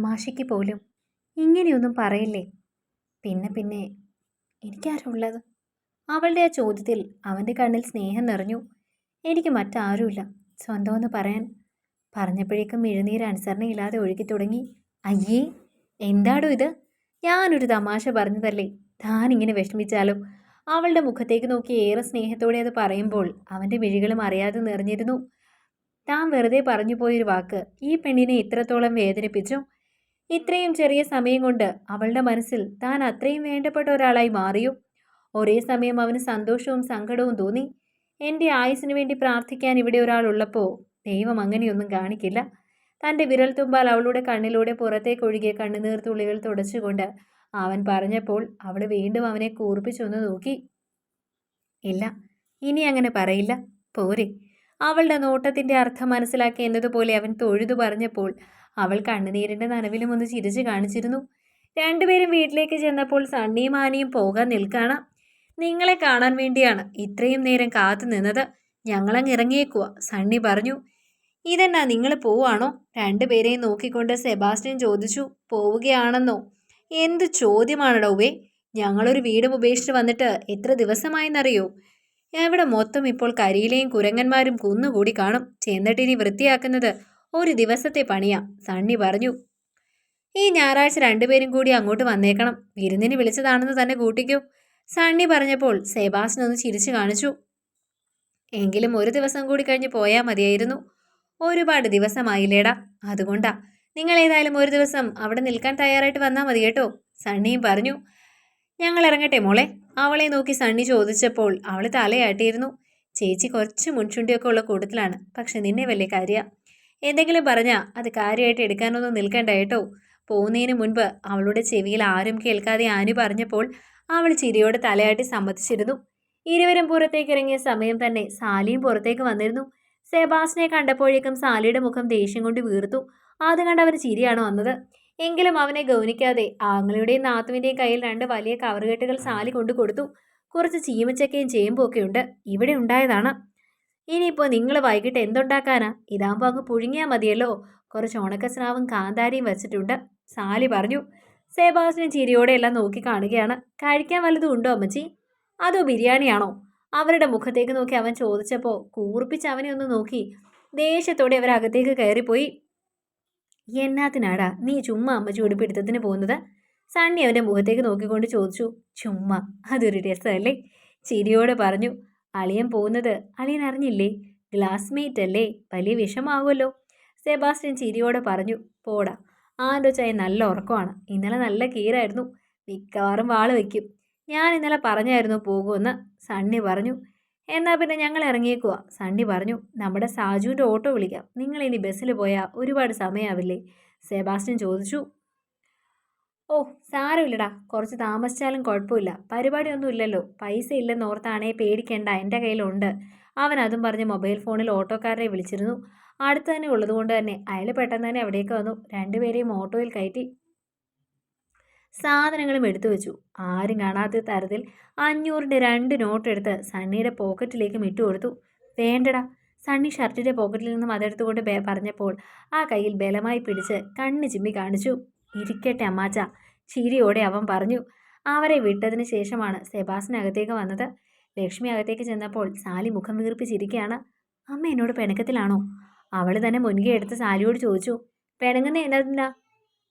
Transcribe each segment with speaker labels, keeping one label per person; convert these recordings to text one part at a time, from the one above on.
Speaker 1: തമാശയ്ക്ക് പോലും ഇങ്ങനെയൊന്നും പറയില്ലേ? പിന്നെ പിന്നെ എനിക്കാരുള്ളത്? അവളുടെ ആ ചോദ്യത്തിൽ അവന്റെ കണ്ണിൽ സ്നേഹം നിറഞ്ഞു. എനിക്ക് മറ്റാരുമില്ല. സ്വന്തമെന്ന് പറയാൻ പറഞ്ഞപ്പോഴേക്കും എഴുന്നീര് അനുസരണയില്ലാതെ ഒഴുകി തുടങ്ങി. അയ്യേ എന്താടോ ഇത്? ഞാനൊരു തമാശ പറഞ്ഞതല്ലേ? താൻ ഇങ്ങനെ വിഷമിച്ചാലോ? അവളുടെ മുഖത്തേക്ക് നോക്കി ഏറെ സ്നേഹത്തോടെ അത് പറയുമ്പോൾ അവന്റെ മിഴികളും അറിയാതെ നിറഞ്ഞിരുന്നു. താൻ വെറുതെ പറഞ്ഞു പോയൊരു വാക്ക് ഈ പെണ്ണിനെ ഇത്രത്തോളം വേദനിപ്പിച്ചു. ഇത്രയും ചെറിയ സമയം കൊണ്ട് അവളുടെ മനസ്സിൽ താൻ അത്രയും വേണ്ടപ്പെട്ട ഒരാളായി മാറിയോ? ഒരേ സമയം അവന് സന്തോഷവും സങ്കടവും തോന്നി. എന്റെ ആയുസിനു വേണ്ടി പ്രാർത്ഥിക്കാൻ ഇവിടെ ഒരാളുള്ളപ്പോൾ ദൈവം അങ്ങനെയൊന്നും കാണിക്കില്ല. തന്റെ വിരൽ തുമ്പാൽ അവളുടെ കണ്ണിലൂടെ പുറത്തേക്ക് ഒഴുകിയ കണ്ണുനീർ തുള്ളികൾ തുടച്ചുകൊണ്ട് അവൻ പറഞ്ഞപ്പോൾ അവൾ വീണ്ടും അവനെ കൂർപ്പിച്ചൊന്ന് നോക്കി. ഇല്ല ഇനി അങ്ങനെ പറയില്ല. പോരെ. അവളുടെ നോട്ടത്തിന്റെ അർത്ഥം മനസ്സിലാക്കി എന്നതുപോലെ അവൻ തൊഴുതു പറഞ്ഞപ്പോൾ അവൾ കണ്ണുനീരിന്റെ നനവിലും ഒന്ന് ചിരിച്ചു കാണിച്ചിരുന്നു. രണ്ടുപേരും വീട്ടിലേക്ക് ചെന്നപ്പോൾ സണ്ണിയും ആനയും പോകാൻ നിൽക്കാണ്. നിങ്ങളെ കാണാൻ വേണ്ടിയാണ് ഇത്രയും നേരം കാത്തു നിന്നത്. ഞങ്ങളങ്ങ് ഇറങ്ങിയേക്കുക സണ്ണി പറഞ്ഞു. ഇതെന്നാ നിങ്ങൾ പോവാണോ? രണ്ടുപേരെയും നോക്കിക്കൊണ്ട് സെബാസ്റ്റ്യൻ ചോദിച്ചു. പോവുകയാണെന്നോ? എന്ത് ചോദ്യമാണടോവേ ഞങ്ങളൊരു വീടും ഉപേക്ഷിച്ച് വന്നിട്ട് എത്ര ദിവസമായെന്നറിയോ? ഇവിടെ മൊത്തം ഇപ്പോൾ കരിയിലെയും കുരങ്ങന്മാരും കുന്നുകൂടി കാണും. ചെന്നിട്ടിനി വൃത്തിയാക്കുന്നത് ഒരു ദിവസത്തെ പണിയാ സണ്ണി പറഞ്ഞു. ഈ ഞായറാഴ്ച രണ്ടുപേരും കൂടി അങ്ങോട്ട് വന്നേക്കണം. വിരുന്നിന് വിളിച്ചതാണെന്ന് തന്നെ കൂട്ടിക്കൂ. സണ്ണി പറഞ്ഞപ്പോൾ സെബാസ്റ്റ്യൻ ഒന്ന് ചിരിച്ചു കാണിച്ചു. എങ്കിലും ഒരു ദിവസം കൂടി കഴിഞ്ഞ് പോയാൽ മതിയായിരുന്നു. ഒരുപാട് ദിവസമായില്ലേടാ. അതുകൊണ്ടാ. നിങ്ങൾ ഏതായാലും ഒരു ദിവസം അവിടെ നിൽക്കാൻ തയ്യാറായിട്ട് വന്നാൽ മതി കേട്ടോ സണ്ണിയും പറഞ്ഞു. ഞങ്ങൾ ഇറങ്ങട്ടെ മോളെ. അവളെ നോക്കി സണ്ണി ചോദിച്ചപ്പോൾ അവൾ തലയാട്ടിയിരുന്നു. ചേച്ചി കുറച്ച് മുൻചുണ്ടിയൊക്കെ ഉള്ള കൂട്ടത്തിലാണ്. പക്ഷെ നിന്നെ വലിയ കാര്യ. എന്തെങ്കിലും പറഞ്ഞാൽ അത് കാര്യമായിട്ട് എടുക്കാനൊന്നും നിൽക്കണ്ട കേട്ടോ. പോകുന്നതിന് മുൻപ് അവളുടെ ചെവിയിൽ ആരും കേൾക്കാതെ ആനു പറഞ്ഞപ്പോൾ അവൾ ചിരിയോട് തലയാട്ടി സമ്മതിച്ചിരുന്നു. ഇരുവരും പുറത്തേക്ക് ഇറങ്ങിയ സമയം തന്നെ സാലിയും പുറത്തേക്ക് വന്നിരുന്നു. സെബാസിനെ കണ്ടപ്പോഴേക്കും സാലിയുടെ മുഖം ദേഷ്യം കൊണ്ട് വീർത്തു. അത് കണ്ട് അവന് ചിരിയാണ് വന്നത്. എങ്കിലും അവനെ ഗൗനിക്കാതെ ആങ്ങളുടെയും നാത്തുവിന്റെയും കയ്യിൽ രണ്ട് വലിയ കവറുകെട്ടുകൾ സാലി കൊണ്ടു കൊടുത്തു കുറച്ച് ചീമച്ചക്കയും ചേമ്പും ഒക്കെ ഉണ്ട്. ഇവിടെ ഉണ്ടായതാണ്. ഇനിയിപ്പോൾ നിങ്ങൾ വൈകിട്ട് എന്തുണ്ടാക്കാനാ? ഇതാകുമ്പോൾ അങ്ങ് പുഴുങ്ങിയാൽ മതിയല്ലോ. കുറച്ച് ഉണക്കസ്രാവും കാന്താരിയും വെച്ചിട്ടുണ്ട്. സാലി പറഞ്ഞു. സേബാസിന് ചിരിയോടെ എല്ലാം നോക്കി കാണുകയാണ്. കഴിക്കാൻ വല്ലതും ഉണ്ടോ അമ്മച്ചി? അതോ ബിരിയാണിയാണോ? അവരുടെ മുഖത്തേക്ക് നോക്കി അവൻ ചോദിച്ചപ്പോൾ കൂർപ്പിച്ച് അവനെ ഒന്ന് നോക്കി. ദേഷ്യത്തോടെ അവരകത്തേക്ക് കയറിപ്പോയി. എന്നാത്തിനാടാ നീ ചുമ്മാ അമ്മച്ചി ഉടുപ്പിടുത്തത്തിന് പോകുന്നത്? സണ്ണി അവന്റെ മുഖത്തേക്ക് നോക്കിക്കൊണ്ട് ചോദിച്ചു. ചുമ്മാ അതൊരു രസമല്ലേ ചിരിയോടെ പറഞ്ഞു. അളിയൻ പോകുന്നത്? അളിയൻ അറിഞ്ഞില്ലേ? ഗ്ലാസ്മേറ്റ് അല്ലേ? വലിയ വിഷമാകുമല്ലോ സെബാസ്റ്റ്യൻ ചിരിയോടെ പറഞ്ഞു പോടാ ആന്റെ ചായ നല്ല ഉറക്കമാണ്. ഇന്നലെ നല്ല കീറായിരുന്നു. മിക്കവാറും വാൾ വയ്ക്കും ഞാൻ ഇന്നലെ പറഞ്ഞായിരുന്നു പോകുമെന്ന്. സണ്ണി പറഞ്ഞു എന്നാൽ പിന്നെ ഞങ്ങൾ ഇറങ്ങിയേക്കുക സണ്ണി പറഞ്ഞു നമ്മുടെ സാജുവിന്റെ ഓട്ടോ വിളിക്കാം. നിങ്ങൾ ഇനി ബസ്സിൽ പോയാൽ ഒരുപാട് സമയമാവില്ലേ? സെബാസ്റ്റ്യൻ ചോദിച്ചു ഓ സാരമില്ലടാ. കുറച്ച് താമസിച്ചാലും കുഴപ്പമില്ല. പരിപാടിയൊന്നും ഇല്ലല്ലോ പൈസ ഇല്ലെന്ന് ഓർത്താണേ പേടിക്കേണ്ട. എന്റെ കയ്യിലുണ്ട്. അവൻ അതും പറഞ്ഞ് മൊബൈൽ ഫോണിൽ ഓട്ടോക്കാരനെ വിളിച്ചിരുന്നു. അടുത്ത് തന്നെ ഉള്ളതുകൊണ്ട് തന്നെ അയാൾ പെട്ടെന്ന് തന്നെ അവിടേക്ക് വന്നു. രണ്ടുപേരെയും ഓട്ടോയിൽ കയറ്റി സാധനങ്ങളും എടുത്തു വെച്ചു. ആരും കാണാത്ത തരത്തിൽ അഞ്ഞൂറിന്റെ രണ്ട് നോട്ട് എടുത്ത് സണ്ണിയുടെ പോക്കറ്റിലേക്ക് ഇട്ടു കൊടുത്തു. വേണ്ടടാ. സണ്ണി ഷർട്ടിന്റെ പോക്കറ്റിൽ നിന്നും അതെടുത്തുകൊണ്ട് പറഞ്ഞപ്പോൾ ആ കയ്യിൽ ബലമായി പിടിച്ച് കണ്ണ് ചിമ്മി കാണിച്ചു. ഇരിക്കട്ടെ അമ്മാച്ച ചിരിയോടെ അവൻ പറഞ്ഞു. അവരെ വിട്ടതിന് ശേഷമാണ് സെബാസിനകത്തേക്ക് വന്നത്. ലക്ഷ്മി അകത്തേക്ക് ചെന്നപ്പോൾ സാലി മുഖം വീർപ്പിച്ചിരിക്കുകയാണ് അമ്മ എന്നോട് പിണക്കത്തിലാണോ? അവൾ തന്നെ മുൻകൈ എടുത്ത് സാലിയോട് ചോദിച്ചു. പിണങ്ങുന്ന എന്നതിനാ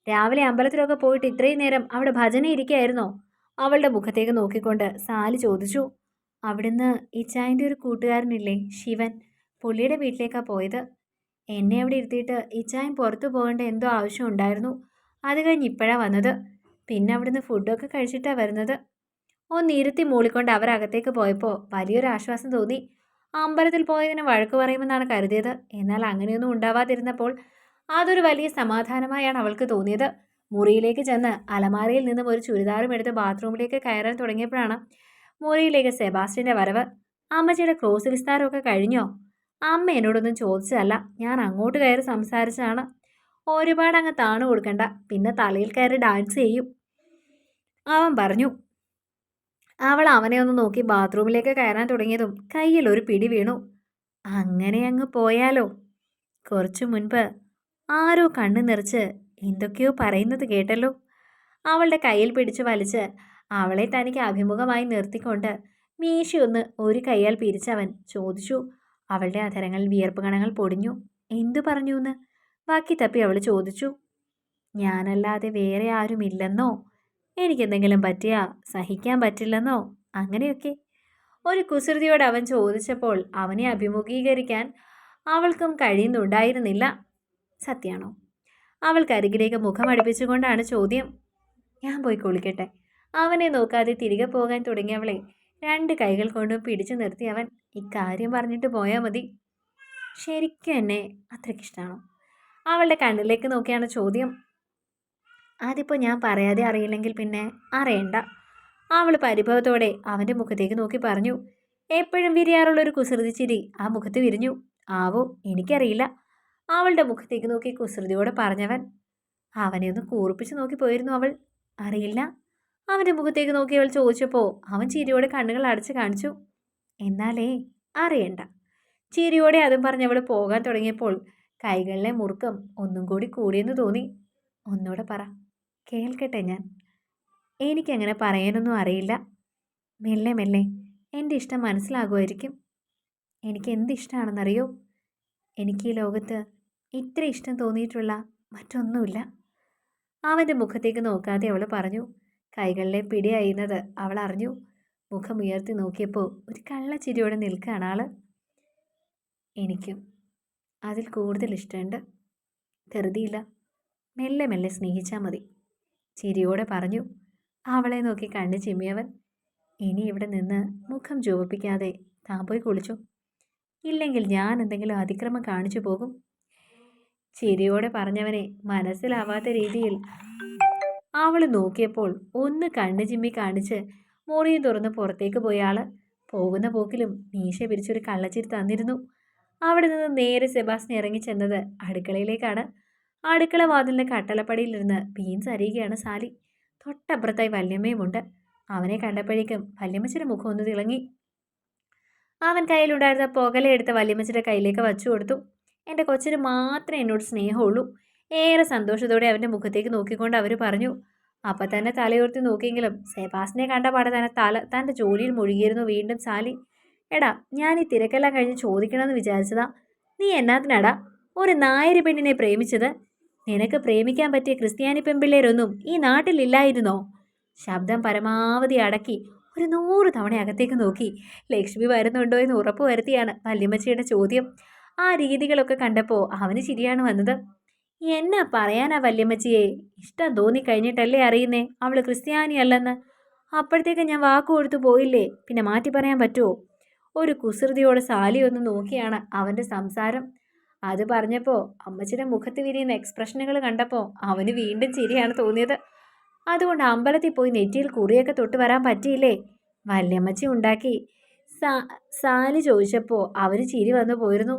Speaker 1: രാവിലെ അമ്പലത്തിലൊക്കെ പോയിട്ട് ഇത്രയും നേരം അവിടെ ഭജന ഇരിക്കുകയായിരുന്നോ അവളുടെ മുഖത്തേക്ക് നോക്കിക്കൊണ്ട് സാലി ചോദിച്ചു. അവിടുന്ന് ഇച്ചായന്റെ ഒരു കൂട്ടുകാരനില്ലേ ശിവൻ. പുള്ളിയുടെ വീട്ടിലേക്കാണ് പോയത്. എന്നെ അവിടെ ഇരുത്തിയിട്ട് ഇച്ചായൻ പുറത്തു പോകേണ്ട എന്തോ ആവശ്യം ഉണ്ടായിരുന്നു. അത് കഴിഞ്ഞ് ഇപ്പോഴാണ് വന്നത്. പിന്നെ അവിടുന്ന് ഫുഡൊക്കെ കഴിച്ചിട്ടാണ് വരുന്നത്. ഒന്ന് ഇരുത്തി മൂളിക്കൊണ്ട് അവരകത്തേക്ക് പോയപ്പോൾ വലിയൊരു ആശ്വാസം തോന്നി. അമ്പലത്തിൽ പോയതിന് വഴക്ക് പറയുമെന്നാണ് കരുതിയത്. എന്നാൽ അങ്ങനെയൊന്നും ഉണ്ടാവാതിരുന്നപ്പോൾ അതൊരു വലിയ സമാധാനമായാണ് അവൾക്ക് തോന്നിയത്. മുറിയിലേക്ക് ചെന്ന് അലമാരയിൽ നിന്നും ഒരു ചുരിദാറും എടുത്ത് ബാത്റൂമിലേക്ക് കയറാൻ തുടങ്ങിയപ്പോഴാണ് മുറിയിലേക്ക് സെബാസ്റ്റിന്റെ വരവ്. അമ്മച്ചിയുടെ ക്രോസ് വിസ്താരമൊക്കെ കഴിഞ്ഞോ? അമ്മ എന്നോടൊന്നും ചോദിച്ചതല്ല. ഞാൻ അങ്ങോട്ട് കയറി സംസാരിച്ചതാണ്. ഒരുപാട് അങ്ങ് താണു കൊടുക്കണ്ട. പിന്നെ തലയിൽ കയറി ഡാൻസ് ചെയ്യും. അവൻ പറഞ്ഞു അവൾ അവനെ ഒന്ന് നോക്കി ബാത്റൂമിലേക്ക് കയറാൻ തുടങ്ങിയതും കയ്യിൽ ഒരു പിടി വീണു. അങ്ങനെ അങ്ങ് പോയാലോ? കുറച്ചു മുൻപ് ആരോ കണ്ണു നിറച്ച് എന്തൊക്കെയോ പറയുന്നത് കേട്ടല്ലോ. അവളുടെ കയ്യിൽ പിടിച്ച് വലിച്ച് അവളെ തനിക്ക് അഭിമുഖമായി നിർത്തിക്കൊണ്ട് മീശയൊന്ന് ഒരു കൈയാൽ പിരിച്ചവൻ ചോദിച്ചു. അവളുടെ അധരങ്ങളിൽ വിയർപ്പ് കണങ്ങൾ പൊടിഞ്ഞു. എന്തു പറഞ്ഞു എന്ന് ബാക്കി തപ്പി അവൾ ചോദിച്ചു. ഞാനല്ലാതെ വേറെ ആരുമില്ലെന്നോ? എനിക്കെന്തെങ്കിലും പറ്റിയാ സഹിക്കാൻ പറ്റില്ലെന്നോ? അങ്ങനെയൊക്കെ. ഒരു കുസൃതിയോട് അവൻ ചോദിച്ചപ്പോൾ അവനെ അഭിമുഖീകരിക്കാൻ അവൾക്കും കഴിയുന്നുണ്ടായിരുന്നില്ല. സത്യാണോ? അവൾക്കരികിലേക്ക് മുഖം അടുപ്പിച്ചുകൊണ്ടാണ് ചോദ്യം. ഞാൻ പോയി കുളിക്കട്ടെ. അവനെ നോക്കാതെ തിരികെ പോകാൻ തുടങ്ങിയവളെ രണ്ട് കൈകൾ കൊണ്ടും പിടിച്ചു നിർത്തി അവൻ ഇക്കാര്യം പറഞ്ഞിട്ട് പോയാൽ മതി. ശരിക്കും എന്നെ അത്രയ്ക്കിഷ്ടമാണോ അവളുടെ കണ്ണിലേക്ക് നോക്കിയാണ് ചോദ്യം. അതിപ്പോൾ ഞാൻ പറയാതെ അറിയില്ലെങ്കിൽ പിന്നെ അറിയണ്ട. അവൾ പരിഭവത്തോടെ അവന്റെ മുഖത്തേക്ക് നോക്കി പറഞ്ഞു. എപ്പോഴും വിരിയാറുള്ള ഒരു കുസൃതി ചിരി ആ മുഖത്ത് വിരിഞ്ഞു. ആവോ എനിക്കറിയില്ല. അവളുടെ മുഖത്തേക്ക് നോക്കി കുസൃതിയോടെ പറഞ്ഞവൻ. അവനെ ഒന്ന് കൂർപ്പിച്ച് നോക്കി പോയിരുന്നു അവൾ. അറിയില്ല. അവന്റെ മുഖത്തേക്ക് നോക്കി അവൾ ചോദിച്ചപ്പോൾ അവൻ ചിരിയോടെ കണ്ണുകൾ അടച്ച് കാണിച്ചു. എന്നാലേ അറിയണ്ട. ചിരിയോടെ അതും പറഞ്ഞ് അവൾ പോകാൻ തുടങ്ങിയപ്പോൾ കൈകളിലെ മുറുക്കം ഒന്നും കൂടി കൂടിയെന്ന് തോന്നി. ഒന്നുകൂടെ പറ. കേൾക്കട്ടെ ഞാൻ. എനിക്കങ്ങനെ പറയാനൊന്നും അറിയില്ല. മെല്ലെ മെല്ലെ. എന്റെ ഇഷ്ടം മനസ്സിലാകുമായിരിക്കും. എനിക്ക് എന്ത് ഇഷ്ടമാണെന്നറിയോ എനിക്ക് ഈ ലോകത്ത് ഇത്ര ഇഷ്ടം തോന്നിയിട്ടുള്ള മറ്റൊന്നുമില്ല. അവന്റെ മുഖത്തേക്ക് നോക്കാതെ അവൾ പറഞ്ഞു. കൈകളിലെ പിടി അയ്യുന്നത് അവൾ അറിഞ്ഞു. മുഖം ഉയർത്തി നോക്കിയപ്പോൾ ഒരു കള്ളച്ചിരിയോടെ നിൽക്കുകയാണ് ആൾ എനിക്കും അതിൽ കൂടുതൽ ഇഷ്ടമുണ്ട്. ധൃതിയില്ല. മെല്ലെ മെല്ലെ സ്നേഹിച്ചാൽ മതി. ചിരിയോടെ പറഞ്ഞു അവളെ നോക്കി കണ്ണ് ചിമ്മിയവൻ. ഇനി ഇവിടെ നിന്ന് മുഖം ചുവപ്പിക്കാതെ താൻ പോയി കുളിച്ചു. ഇല്ലെങ്കിൽ ഞാൻ എന്തെങ്കിലും അതിക്രമം കാണിച്ചു പോകും. ചിരിയോടെ പറഞ്ഞവനെ മനസ്സിലാവാത്ത രീതിയിൽ അവൾ നോക്കിയപ്പോൾ ഒന്ന് കണ്ണ് ചിമ്മി കാണിച്ച് മുറിയും തുറന്ന് പുറത്തേക്ക് പോയ ആൾ പോകുന്ന പോക്കിലും മീശ പിരിച്ചൊരു കള്ളച്ചിരി തന്നിരുന്നു. അവിടെ നിന്ന് നേരെ സെബാസ്റ്റിൻ ഇറങ്ങി ചെന്നത് അടുക്കളയിലേക്കാണ്. അടുക്കള വാതിലിന്റെ കട്ടലപ്പടിയിലിരുന്ന് ബീൻസ് അരിയുകയാണ് സാലി. തൊട്ടപ്പുറത്തായി വല്യമ്മയുമുണ്ട്. അവനെ കണ്ടപ്പോഴേക്കും വല്യമ്മച്ചിയുടെ മുഖം ഒന്ന് തിളങ്ങി. അവൻ കയ്യിലുണ്ടായിരുന്ന പുകലെടുത്ത് വല്യമ്മച്ചിയുടെ കയ്യിലേക്ക് വച്ചു കൊടുത്തു. എന്റെ കൊച്ചിന് മാത്രമേ എന്നോട് സ്നേഹമുള്ളൂ. ഏറെ സന്തോഷത്തോടെ അവന്റെ മുഖത്തേക്ക് നോക്കിക്കൊണ്ട് അവർ പറഞ്ഞു. അപ്പം തന്നെ തലയുയർത്തി നോക്കിയെങ്കിലും സെബാസിനെ കണ്ട പാടെ തന്നെ തല തന്റെ ജോലിയിൽ മുഴുകിയിരുന്നു വീണ്ടും സാലി. എടാ ഞാൻ ഈ തിരക്കെല്ലാം കഴിഞ്ഞ് ചോദിക്കണമെന്ന് വിചാരിച്ചതാ. നീ എന്നാത്തിനാടാ? ഒരു നായരി പെണ്ണിനെ പ്രേമിച്ചത്? നിനക്ക് പ്രേമിക്കാൻ പറ്റിയ ക്രിസ്ത്യാനി പെമ്പിള്ളേരൊന്നും ഈ നാട്ടിലില്ലായിരുന്നോ? ശബ്ദം പരമാവധി അടക്കി ഒരു നൂറ് തവണ അകത്തേക്ക് നോക്കി. ലക്ഷ്മി വരുന്നുണ്ടോ എന്ന് ഉറപ്പ് വരുത്തിയാണ് വല്യമ്മച്ചിയുടെ ചോദ്യം. ആ രീതികളൊക്കെ കണ്ടപ്പോൾ അവന് ശരിയാണ് വന്നത്. എന്നാ പറയാനാ വല്യമ്മച്ചിയെ? ഇഷ്ടം തോന്നി കഴിഞ്ഞിട്ടല്ലേ അറിയുന്നേ? അവൾ ക്രിസ്ത്യാനി അല്ലെന്ന് അപ്പോഴത്തേക്ക് ഞാൻ വാക്കു കൊടുത്തു പോയില്ലേ? പിന്നെ മാറ്റി പറയാൻ പറ്റുമോ ഒരു കുസൃതിയോടെ സാലി ഒന്ന് നോക്കിയാണ് അവന്റെ സംസാരം. അത് പറഞ്ഞപ്പോൾ അമ്മച്ചിയുടെ മുഖത്ത് വിരിയുന്ന എക്സ്പ്രഷനുകൾ കണ്ടപ്പോൾ അവന് വീണ്ടും ചിരിയാണ് തോന്നിയത്. അതുകൊണ്ട് അമ്പലത്തിൽ പോയി നെറ്റിയിൽ കുറിയൊക്കെ തൊട്ട് വരാൻ പറ്റിയില്ലേ? വല്യമ്മച്ചി ഉണ്ടാക്കി. സാ സാലി ചോദിച്ചപ്പോൾ അവന് ചിരി വന്നു പോയിരുന്നു.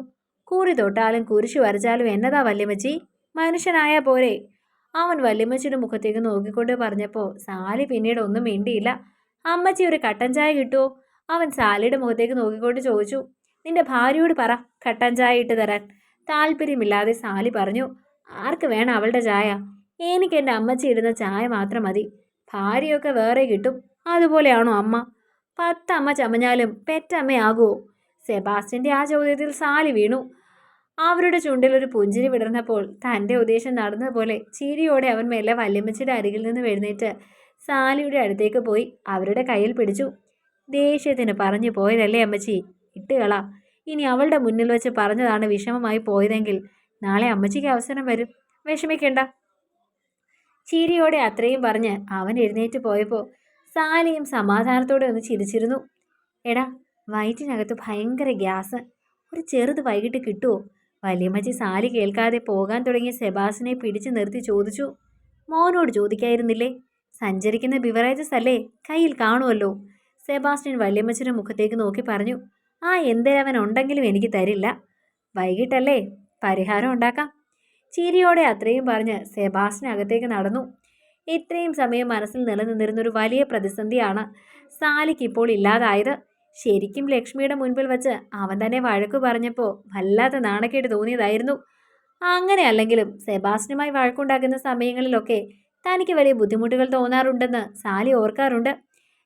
Speaker 1: കുറി തൊട്ടാലും കുരിശ് വരച്ചാലും എന്നതാ വല്യമ്മച്ചി? മനുഷ്യനായ പോരെ. അവൻ വല്യമ്മച്ചിയുടെ മുഖത്തേക്ക് നോക്കിക്കൊണ്ട് പറഞ്ഞപ്പോൾ സാലി പിന്നീട് ഒന്നും മിണ്ടിയില്ല. അമ്മച്ചി ഒരു കട്ടൻ ചായ കിട്ടുമോ അവൻ സാലിയുടെ മുഖത്തേക്ക് നോക്കിക്കൊണ്ട് ചോദിച്ചു നിന്റെ ഭാര്യയോട് പറ കട്ടൻ ചായ ഇട്ട് തരാൻ. താല്പര്യമില്ലാതെ സാലി പറഞ്ഞു ആർക്ക് വേണം അവളുടെ ചായ? എനിക്ക് എന്റെ അമ്മച്ചി ഇടുന്ന ചായ മാത്രം മതി. ഭാര്യയൊക്കെ വേറെ കിട്ടും അതുപോലെയാണോ അമ്മ? പത്തമ്മ ചമഞ്ഞാലും പെറ്റമ്മയാകുമോ സെബാസ്റ്റ്യന്റെ ആ ചോദ്യത്തിൽ സാലി വീണു. അവരുടെ ചുണ്ടിൽ ഒരു പുഞ്ചിരി വിടർന്നപ്പോൾ തന്റെ ഉദ്ദേശം നടന്നതുപോലെ ചിരിയോടെ അവൻ മെല്ലെ വല്യമ്മച്ചിയുടെ അരികിൽ നിന്ന് എഴുന്നേറ്റ് സാലിയുടെ അടുത്തേക്ക് പോയി അവരുടെ കയ്യിൽ പിടിച്ചു. ദേഷ്യത്തിന് പറഞ്ഞു പോയതല്ലേ അമ്മച്ചി? ഇട്ടുകള ഇനി അവളുടെ മുന്നിൽ വെച്ച് പറഞ്ഞതാണ് വിഷമമായി പോയതെങ്കിൽ നാളെ അമ്മച്ചിക്ക് അവസരം വരും. വിഷമിക്കണ്ട. ചിരിയോടെ അത്രയും പറഞ്ഞ് അവൻ എഴുന്നേറ്റ് പോയപ്പോൾ സാലിയും സമാധാനത്തോടെ ഒന്ന് ചിരിച്ചിരുന്നു. എടാ വയറ്റിനകത്ത് ഭയങ്കര ഗ്യാസ്. ഒരു ചെറുത് വൈകിട്ട് കിട്ടുമോ വലിയമ്മച്ചി സാലി കേൾക്കാതെ പോകാൻ തുടങ്ങിയ സെബാസിനെ പിടിച്ചു നിർത്തി ചോദിച്ചു. മോനോട് ചോദിക്കായിരുന്നില്ലേ? സഞ്ചരിക്കുന്ന ബിവറേജസ് അല്ലേ? കയ്യിൽ കാണുമല്ലോ സെബാസ്റ്റ്യൻ വല്യമ്മച്ചിയുടെ മുഖത്തേക്ക് നോക്കി പറഞ്ഞു ആ എന്തേലവൻ ഉണ്ടെങ്കിലും എനിക്ക് തരില്ല. വൈകിട്ടല്ലേ? പരിഹാരം ഉണ്ടാക്കാം. ചിരിയോടെ അത്രയും പറഞ്ഞ് സെബാസ്റ്റ്യൻ അകത്തേക്ക് നടന്നു. ഇത്രയും സമയം മനസ്സിൽ നിലനിന്നിരുന്നൊരു വലിയ പ്രതിസന്ധിയാണ് സാലിക്ക് ഇപ്പോൾ ഇല്ലാതായത്. ശരിക്കും ലക്ഷ്മിയുടെ മുൻപിൽ വച്ച് അവൻ തന്നെ വഴക്കു പറഞ്ഞപ്പോൾ വല്ലാത്ത നാണക്കേട് തോന്നിയതായിരുന്നു. അങ്ങനെ അല്ലെങ്കിലും സെബാസ്റ്റിനുമായി വഴക്കുണ്ടാക്കുന്ന സമയങ്ങളിലൊക്കെ തനിക്ക് വലിയ ബുദ്ധിമുട്ടുകൾ തോന്നാറുണ്ടെന്ന് സാലി ഓർക്കാറുണ്ട്.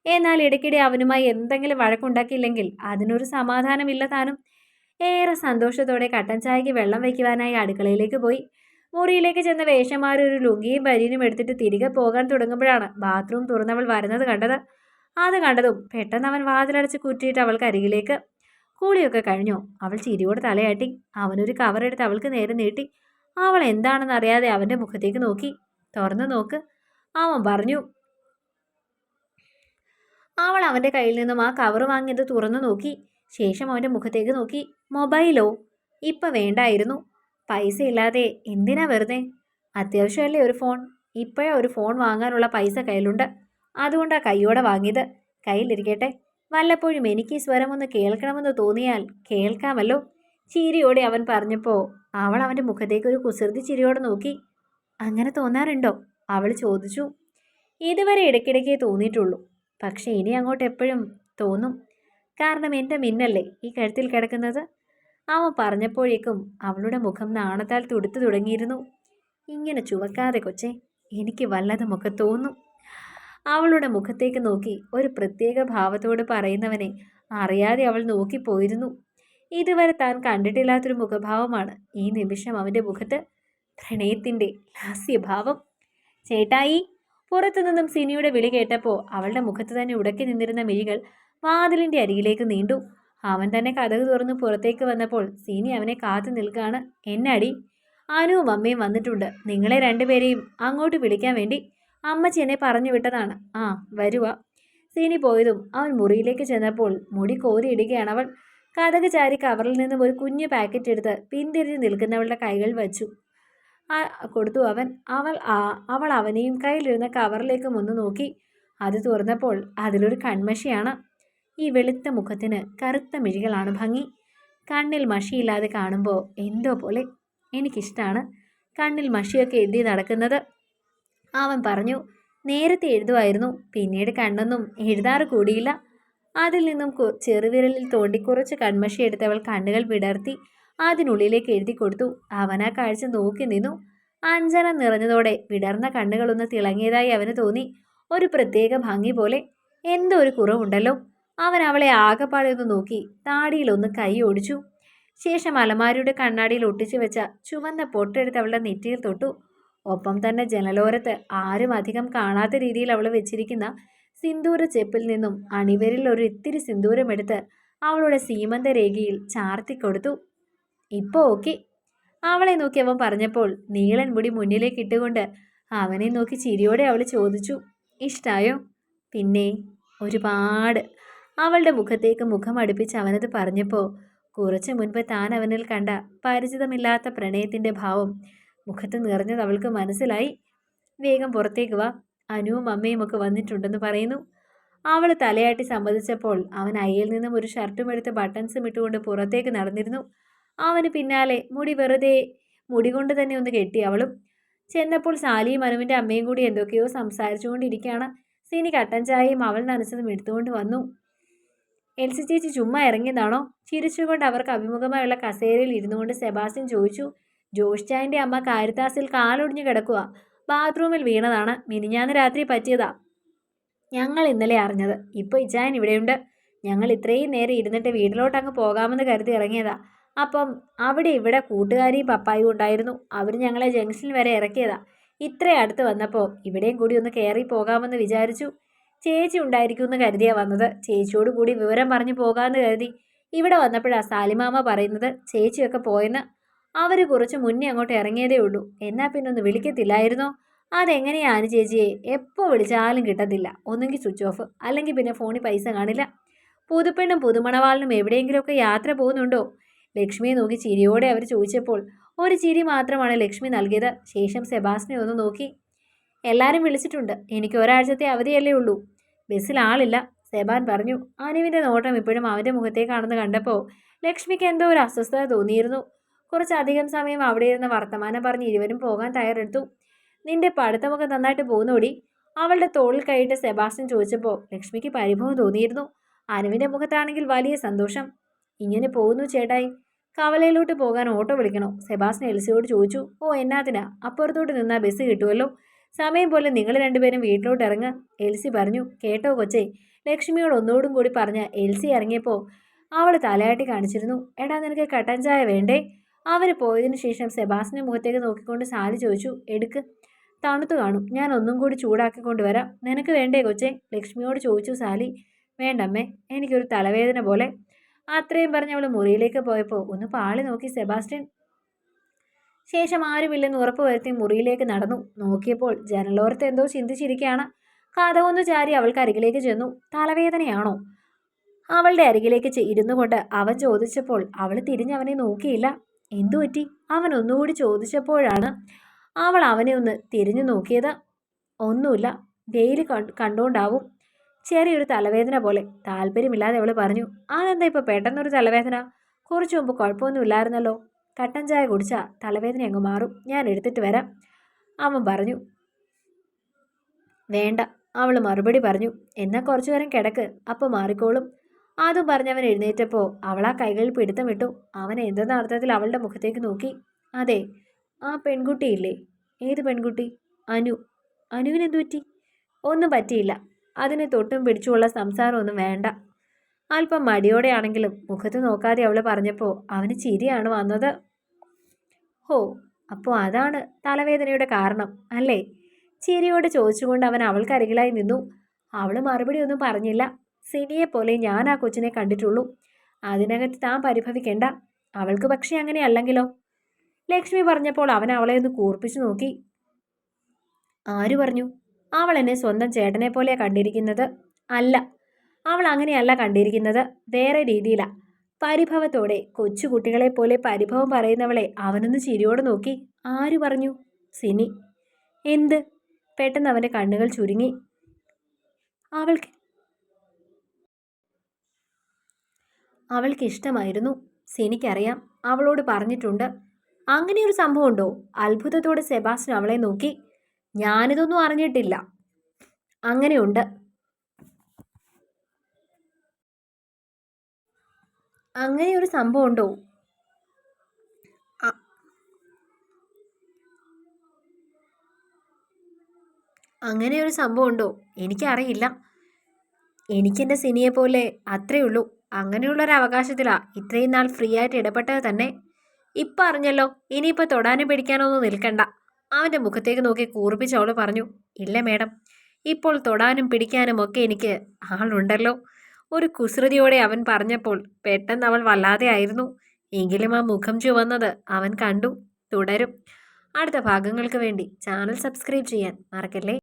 Speaker 1: എന്നാൽ ഇടയ്ക്കിടെ അവനുമായി എന്തെങ്കിലും വഴക്കുണ്ടാക്കിയില്ലെങ്കിൽ അതിനൊരു സമാധാനമില്ല താനും. ഏറെ സന്തോഷത്തോടെ കട്ടൻ ചായക്ക് വെള്ളം വയ്ക്കുവാനായി അടുക്കളയിലേക്ക് പോയി. മുറിയിലേക്ക് ചെന്ന വേഷമാരി ഒരു ലുങ്കിയും ബനിയനും എടുത്തിട്ട് തിരികെ പോകാൻ തുടങ്ങുമ്പോഴാണ് ബാത്റൂം തുറന്നവൾ വരുന്നത് കണ്ടത്. അത് കണ്ടതും പെട്ടെന്ന് അവൻ വാതിലടച്ച് കുറ്റിയിട്ട് അവൾക്ക് അരികിലേക്ക്. കൂളിയൊക്കെ കഴിഞ്ഞോ? അവൾ ചിരിയോട് തലയാട്ടി. അവനൊരു കവറെടുത്ത് അവൾക്ക് നേരെ നീട്ടി. അവൾ എന്താണെന്ന് അറിയാതെ അവന്റെ മുഖത്തേക്ക് നോക്കി. തുറന്നു നോക്ക്. അവൻ പറഞ്ഞു അവൾ അവന്റെ കയ്യിൽ നിന്നും ആ കവർ വാങ്ങിയത് തുറന്നു നോക്കി. ശേഷം അവന്റെ മുഖത്തേക്ക് നോക്കി. മൊബൈലോ ഇപ്പം വേണ്ടായിരുന്നു. പൈസ ഇല്ലാതെ എന്തിനാ വെറുതെ? അത്യാവശ്യമല്ലേ ഒരു ഫോൺ ഇപ്പോഴേ ഒരു ഫോൺ വാങ്ങാനുള്ള പൈസ കയ്യിലുണ്ട്. അതുകൊണ്ടാണ് കൈയോടെ വാങ്ങിയത്. കയ്യിലിരിക്കട്ടെ. വല്ലപ്പോഴും എനിക്ക് ഈ സ്വരം ഒന്ന് കേൾക്കണമെന്ന് തോന്നിയാൽ കേൾക്കാമല്ലോ. ചിരിയോടെ അവൻ പറഞ്ഞപ്പോൾ അവൾ അവന്റെ മുഖത്തേക്ക് ഒരു കുസൃതി ചിരിയോടെ നോക്കി. അങ്ങനെ തോന്നാറുണ്ടോ? അവൾ ചോദിച്ചു. ഇതുവരെ ഇടയ്ക്കിടയ്ക്കേ തോന്നിയിട്ടുള്ളൂ. പക്ഷേ ഇനി അങ്ങോട്ട് എപ്പോഴും തോന്നും. കാരണം എന്റെ മിന്നല്ലേ ഈ കഴുത്തിൽ കിടക്കുന്നത്? അവൻ പറഞ്ഞപ്പോഴേക്കും അവളുടെ മുഖം നാണത്താൽ തുടുത്തു തുടങ്ങിയിരുന്നു. ഇങ്ങനെ ചുവക്കാതെ കൊച്ചേ എനിക്ക് വല്ലതുമൊക്കെ തോന്നും. അവളുടെ മുഖത്തേക്ക് നോക്കി ഒരു പ്രത്യേക ഭാവത്തോട് പറയുന്നവനെ അറിയാതെ അവൾ നോക്കിപ്പോയിരുന്നു ഇതുവരെ താൻ കണ്ടിട്ടില്ലാത്തൊരു മുഖഭാവമാണ് ഈ നിമിഷം അവന്റെ മുഖത്ത് പ്രണയത്തിന്റെ ഹാസ്യഭാവം. ചേട്ടായി പുറത്തുനിന്നും സിനിയുടെ വിളി കേട്ടപ്പോൾ അവളുടെ മുഖത്ത് തന്നെ ഉടക്കി നിന്നിരുന്ന മിഴികൾ വാതിലിന്റെ അരികിലേക്ക് നീണ്ടു. അവൻ തന്നെ കഥക് തുറന്ന് പുറത്തേക്ക് വന്നപ്പോൾ സിനി അവനെ കാത്തു നിൽക്കുകയാണ്. എന്നടി? അനുവും അമ്മയും വന്നിട്ടുണ്ട്. നിങ്ങളെ രണ്ടുപേരെയും അങ്ങോട്ട് വിളിക്കാൻ വേണ്ടി അമ്മച്ചി എന്നെ പറഞ്ഞു വിട്ടതാണ്. ആ വരുക സിനി പോയതും അവൻ മുറിയിലേക്ക് ചെന്നപ്പോൾ മുടി കോരിയിടുകയാണ് അവൾ. കഥക് ചാരി കവറിൽ നിന്നും ഒരു കുഞ്ഞു പാക്കറ്റ് എടുത്ത് പിന്തിരിഞ്ഞ് നിൽക്കുന്നവളുടെ കൈകൾ വച്ചു. കൊടുത്തു. അവൻ അവൾ അവൾ അവനെയും കയ്യിലിരുന്ന കവറിലേക്ക് ഒന്ന് നോക്കി. അത് തുറന്നപ്പോൾ അതിലൊരു കൺമഷിയാണ്. ഈ വെളുത്ത മുഖത്തിന് കറുത്ത മിഴികളാണ് ഭംഗി. കണ്ണിൽ മഷിയില്ലാതെ കാണുമ്പോൾ എന്തോ പോലെ എനിക്കിഷ്ടമാണ് കണ്ണിൽ മഷിയൊക്കെ എഴുതി നടക്കുന്നത്? അവൻ പറഞ്ഞു നേരത്തെ എഴുതുമായിരുന്നു. പിന്നീട് കണ്ണൊന്നും എഴുതാറ് കൂടിയില്ല. അതിൽ നിന്നും ചെറുവിരലിൽ തോണ്ടി കുറച്ച് കൺമഷി എടുത്തവൾ കണ്ണുകൾ വിടർത്തി. അതിനുള്ളിലേക്ക് എഴുതി കൊടുത്തു. അവൻ ആ കാഴ്ച നോക്കി നിന്നു. അഞ്ജന നിറഞ്ഞതോടെ വിടർന്ന കണ്ണുകളൊന്ന് തിളങ്ങിയതായി അവന് തോന്നി. ഒരു പ്രത്യേക ഭംഗി പോലെ. എന്തോ ഒരു കുറവുണ്ടല്ലോ. അവൻ അവളെ ആകെപ്പാടെ ഒന്ന് നോക്കി. താടിയിലൊന്ന് കൈ ഓടിച്ചു. ശേഷം അലമാരിയുടെ കണ്ണാടിയിൽ ഒട്ടിച്ചു വെച്ച ചുവന്ന പൊട്ടെടുത്ത് അവളുടെ നെറ്റിയിൽ തൊട്ടു. ഒപ്പം തന്നെ ജനലോരത്ത് ആരും അധികം കാണാത്ത രീതിയിൽ അവൾ വെച്ചിരിക്കുന്ന സിന്ദൂര ചെപ്പിൽ നിന്നും അണിവരിൽ ഒരു ഇത്തിരി സിന്ദൂരമെടുത്ത് അവളുടെ സീമന്ത രേഖയിൽ ചാർത്തിക്കൊടുത്തു ഇപ്പോൾ ഓക്കെ. അവളെ നോക്കി അവൻ പറഞ്ഞപ്പോൾ നീളൻ മുടി മുന്നിലേക്ക് ഇട്ടുകൊണ്ട് അവനെ നോക്കി ചിരിയോടെ അവൾ ചോദിച്ചു ഇഷ്ടായോ? പിന്നെ ഒരുപാട്. അവളുടെ മുഖത്തേക്ക് മുഖം അടുപ്പിച്ച് അവനത് പറഞ്ഞപ്പോൾ കുറച്ചു മുൻപ് താൻ അവനിൽ കണ്ട പരിചിതമില്ലാത്ത പ്രണയത്തിന്റെ ഭാവം മുഖത്ത് നിറഞ്ഞത് അവൾക്ക് മനസ്സിലായി. വേഗം പുറത്തേക്ക് വാ. അനുവും അമ്മയും ഒക്കെ വന്നിട്ടുണ്ടെന്ന് പറയുന്നു. അവൾ തലയാട്ടി സമ്മതിച്ചപ്പോൾ അവൻ അയ്യിൽ നിന്നും ഒരു ഷർട്ടും എടുത്ത് ബട്ടൺസും ഇട്ടുകൊണ്ട് പുറത്തേക്ക് നടന്നിരുന്നു. അവന് പിന്നാലെ മുടി വെറുതെ മുടി കൊണ്ട് തന്നെ ഒന്ന് കെട്ടി അവളും. ചെന്നപ്പോൾ സാലിയും അനുവിന്റെ അമ്മയും കൂടി എന്തൊക്കെയോ സംസാരിച്ചുകൊണ്ടിരിക്കുകയാണ്. സിനി കട്ടൻ ചായയും അവൾ നനച്ചതും എടുത്തുകൊണ്ട് വന്നു. എൽസി ചേച്ചി ചുമ്മാ ഇറങ്ങിയതാണോ? ചിരിച്ചുകൊണ്ട് അവർക്ക് അഭിമുഖമായുള്ള കസേരയിൽ ഇരുന്നുകൊണ്ട് സെബാസ്റ്റ്യൻ ചോദിച്ചു ജോഷ് ചായന്റെ അമ്മ കാരിത്താസിൽ കാലൊടിഞ്ഞു കിടക്കുക ബാത്റൂമിൽ വീണതാണ്. മിനിഞ്ഞാന്ന് രാത്രി പറ്റിയതാ. ഞങ്ങൾ ഇന്നലെ അറിഞ്ഞത്. ഇപ്പോൾ ഇച്ചായൻ ഇവിടെയുണ്ട്. ഞങ്ങൾ ഇത്രയും നേരം ഇരുന്നിട്ട് വീട്ടിലോട്ട് അങ്ങ് പോകാമെന്ന് കരുതി ഇറങ്ങിയതാ. അപ്പം അവിടെ ഇവിടെ കൂട്ടുകാരിയും പപ്പായും ഉണ്ടായിരുന്നു. അവർ ഞങ്ങളെ ജംഗ്ഷനിൽ വരെ ഇറക്കിയതാ. ഇത്ര അടുത്ത് വന്നപ്പോൾ ഇവിടെയും കൂടി ഒന്ന് കയറി പോകാമെന്ന് വിചാരിച്ചു. ചേച്ചി ഉണ്ടായിരിക്കുമെന്ന് കരുതിയാ വന്നത്. ചേച്ചിയോട് കൂടി വിവരം പറഞ്ഞു പോകാമെന്ന് കരുതി. ഇവിടെ വന്നപ്പോഴാണ് സാലിമാമ പറയുന്നത് ചേച്ചിയൊക്കെ പോയെന്ന്. അവർ കുറച്ച് മുന്നേ അങ്ങോട്ട് ഇറങ്ങിയതേ ഉള്ളൂ. എന്നാൽ പിന്നെ ഒന്ന് വിളിക്കത്തില്ലായിരുന്നോ? അതെങ്ങനെയാണ് ചേച്ചിയെ? എപ്പോൾ വിളിച്ചാലും കിട്ടത്തില്ല. ഒന്നുകിൽ സ്വിച്ച് ഓഫ്. അല്ലെങ്കിൽ പിന്നെ ഫോണിൽ പൈസ കാണില്ല. പുതുപ്പെണ്ണും പുതുമണവാളിനും എവിടെയെങ്കിലുമൊക്കെ യാത്ര പോകുന്നുണ്ടോ? ലക്ഷ്മിയെ നോക്കി ചിരിയോടെ അവർ ചോദിച്ചപ്പോൾ ഒരു ചിരി മാത്രമാണ് ലക്ഷ്മി നൽകിയത്. ശേഷം സെബാസ്റ്റിനെ ഒന്ന് നോക്കി. എല്ലാവരും വിളിച്ചിട്ടുണ്ട്. എനിക്ക് ഒരാഴ്ചത്തെ അവധിയല്ലേ ഉള്ളൂ. ബസ്സിൽ ആളില്ല. സെബാൻ പറഞ്ഞു അനുവിന്റെ നോട്ടം ഇപ്പോഴും അവന്റെ മുഖത്തേക്കാണെന്ന് കണ്ടപ്പോൾ ലക്ഷ്മിക്ക് എന്തോ ഒരു അസ്വസ്ഥത തോന്നിയിരുന്നു. കുറച്ചധികം സമയം അവിടെ ഇരുന്ന വർത്തമാനം പറഞ്ഞ് ഇരുവരും പോകാൻ തയ്യാറെടുത്തു. നിന്റെ പഠിത്തമൊക്കെ നന്നായിട്ട് പോകുന്നോടി. അവളുടെ തോളിൽ കൈയിട്ട് സെബാസ്റ്റ്യൻ ചോദിച്ചപ്പോൾ ലക്ഷ്മിക്ക് പരിഭവം തോന്നിയിരുന്നു. അനുവിന്റെ മുഖത്താണെങ്കിൽ വലിയ സന്തോഷം. ഇങ്ങനെ പോകുന്നു ചേട്ടായി. കവലയിലോട്ട് പോകാൻ ഓട്ടോ വിളിക്കണോ? സെബാസ്റ്റിൻ എൽസിയോട് ചോദിച്ചു. ഓ എന്നാത്തിനാ? അപ്പുറത്തോട്ട് നിന്നാ ബസ് കിട്ടുമല്ലോ സമയം പോലെ നിങ്ങൾ രണ്ടുപേരും വീട്ടിലോട്ട് ഇറങ്ങുക എൽസി പറഞ്ഞു. കേട്ടോ കൊച്ചേ. ലക്ഷ്മിയോട് ഒന്നുകൂടും കൂടി പറഞ്ഞ എൽസി ഇറങ്ങിയപ്പോൾ അവൾ തലയാട്ടി കാണിച്ചിരുന്നു. എടാ നിനക്ക് കട്ടൻ ചായ വേണ്ടേ? അവർ പോയതിനു ശേഷം സെബാസിന്റെ മുഖത്തേക്ക് നോക്കിക്കൊണ്ട് സാലി ചോദിച്ചു. എടുക്ക്. തണുത്തു കാണും. ഞാൻ ഒന്നും കൂടി ചൂടാക്കി കൊണ്ടുവരാം നിനക്ക് വേണ്ടേ കൊച്ചേ? ലക്ഷ്മിയോട് ചോദിച്ചു സാലി. വേണ്ടമ്മേ എനിക്കൊരു തലവേദന പോലെ അത്രയും പറഞ്ഞ് അവൾ മുറിയിലേക്ക് പോയപ്പോൾ ഒന്ന് പാളി നോക്കി സെബാസ്റ്റ്യൻ. ശേഷം ആരുമില്ലെന്ന് ഉറപ്പ് വരുത്തി മുറിയിലേക്ക് നടന്നു. നോക്കിയപ്പോൾ ജനലോരത്ത് എന്തോ ചിന്തിച്ചിരിക്കുകയാണ്. കഥകൊന്നു ചാരി അവൾക്ക് അരികിലേക്ക് ചെന്നു. തലവേദനയാണോ? അവളുടെ അരികിലേക്ക് ഇരുന്നു കൊണ്ട് അവൻ ചോദിച്ചപ്പോൾ അവൾ തിരിഞ്ഞവനെ നോക്കിയില്ല. എന്തു പറ്റി? അവൻ ഒന്നുകൂടി ചോദിച്ചപ്പോഴാണ് അവൾ അവനെ ഒന്ന് തിരിഞ്ഞു നോക്കിയത്. ഒന്നുമില്ല. വെയിൽ കണ്ടുകൊണ്ടാവും ചെറിയൊരു തലവേദന പോലെ. താല്പര്യമില്ലാതെ അവൾ പറഞ്ഞു അതെന്താ ഇപ്പോൾ പെട്ടെന്നൊരു തലവേദന? കുറച്ചു മുമ്പ് കുഴപ്പമൊന്നുമില്ലായിരുന്നല്ലോ കട്ടൻ ചായ കുടിച്ചാൽ തലവേദന അങ്ങ് മാറും. ഞാൻ എടുത്തിട്ട് വരാം. അവൻ പറഞ്ഞു വേണ്ട. അവൾ മറുപടി പറഞ്ഞു എന്നാൽ കുറച്ചു നേരം കിടക്ക് അപ്പോൾ മാറിക്കോളും. അതും പറഞ്ഞവൻ എഴുന്നേറ്റപ്പോൾ അവൾ ആ കൈകളിൽ പിടുത്തം വിട്ടു അവൻ എന്തെന്ന അർത്ഥത്തിൽ അവളുടെ മുഖത്തേക്ക് നോക്കി. അതെ ആ പെൺകുട്ടിയില്ലേ? ഏത് പെൺകുട്ടി? അനു. അനുവിനെന്തു പറ്റി? ഒന്നും പറ്റിയില്ല. അതിനെ തൊട്ടും പിടിച്ചുള്ള സംസാരമൊന്നും വേണ്ട. അല്പം മടിയോടെയാണെങ്കിലും മുഖത്ത് നോക്കാതെ അവൾ പറഞ്ഞപ്പോൾ അവന് ചിരിയാണ് വന്നത്. ഹോ അപ്പോൾ അതാണ് തലവേദനയുടെ കാരണം അല്ലേ? ചിരിയോട് ചോദിച്ചുകൊണ്ട് അവൻ അവൾക്കരികിലായി നിന്നു. അവൾ മറുപടി ഒന്നും പറഞ്ഞില്ല. സിനിയെ പോലെ ഞാൻ ആ കൊച്ചിനെ കണ്ടിട്ടുള്ളൂ. അതിനകത്ത് താൻ പരിഭവിക്കേണ്ട. അവൾക്ക് പക്ഷേ അങ്ങനെ അല്ലെങ്കിലോ ലക്ഷ്മി പറഞ്ഞപ്പോൾ അവൻ അവളെ ഒന്ന് കൂർപ്പിച്ചു നോക്കി. ആര് പറഞ്ഞു? അവൾ എന്നെ സ്വന്തം ചേട്ടനെ പോലെ കണ്ടിരിക്കുന്നത്. അല്ല അവൾ അങ്ങനെയല്ല കണ്ടിരിക്കുന്നത്. വേറെ രീതിയിലാ. പരിഭവത്തോടെ കൊച്ചുകുട്ടികളെ പോലെ പരിഭവം പറയുന്നവളെ അവനൊന്ന് ചിരിയോട് നോക്കി. ആര് പറഞ്ഞു? സിനി. എന്ത്? പെട്ടെന്ന് അവന്റെ കണ്ണുകൾ ചുരുങ്ങി. അവൾക്ക് അവൾക്കിഷ്ടമായിരുന്നു. സിനിക്കറിയാം. അവളോട് പറഞ്ഞിട്ടുണ്ട്. അങ്ങനെയൊരു സംഭവമുണ്ടോ? അത്ഭുതത്തോടെ സെബാസ്റ്റ്യൻ അവളെ നോക്കി. ഞാനിതൊന്നും അറിഞ്ഞിട്ടില്ല. അങ്ങനെയുണ്ട്. അങ്ങനെ ഒരു സംഭവം ഉണ്ടോ അങ്ങനെ ഒരു സംഭവം ഉണ്ടോ എനിക്കറിയില്ല. എനിക്കെന്റെ സിനിയെ പോലെ അത്രേ ഉള്ളൂ. അങ്ങനെയുള്ളൊരു അവകാശത്തിലാ ഇത്രയും നാൾ ഫ്രീ ആയിട്ട് ഇടപെട്ടത് തന്നെ. ഇപ്പം അറിഞ്ഞല്ലോ. ഇനിയിപ്പോൾ തൊടാനും പിടിക്കാനൊന്നും നിൽക്കണ്ട. അവന്റെ മുഖത്തേക്ക് നോക്കി കൂർപ്പിച്ച് അവൾ പറഞ്ഞു ഇല്ല മേഡം ഇപ്പോൾ തൊടാനും പിടിക്കാനും ഒക്കെ എനിക്ക് ആളുണ്ടല്ലോ. ഒരു കുസൃതിയോടെ അവൻ പറഞ്ഞപ്പോൾ പെട്ടെന്ന് അവൾ വല്ലാതെ ആയിരുന്നു. എങ്കിലും ആ മുഖം ചുവന്നത് അവൻ കണ്ടു തുടരും. അടുത്ത ഭാഗങ്ങൾക്ക് വേണ്ടി ചാനൽ സബ്സ്ക്രൈബ് ചെയ്യാൻ മറക്കല്ലേ?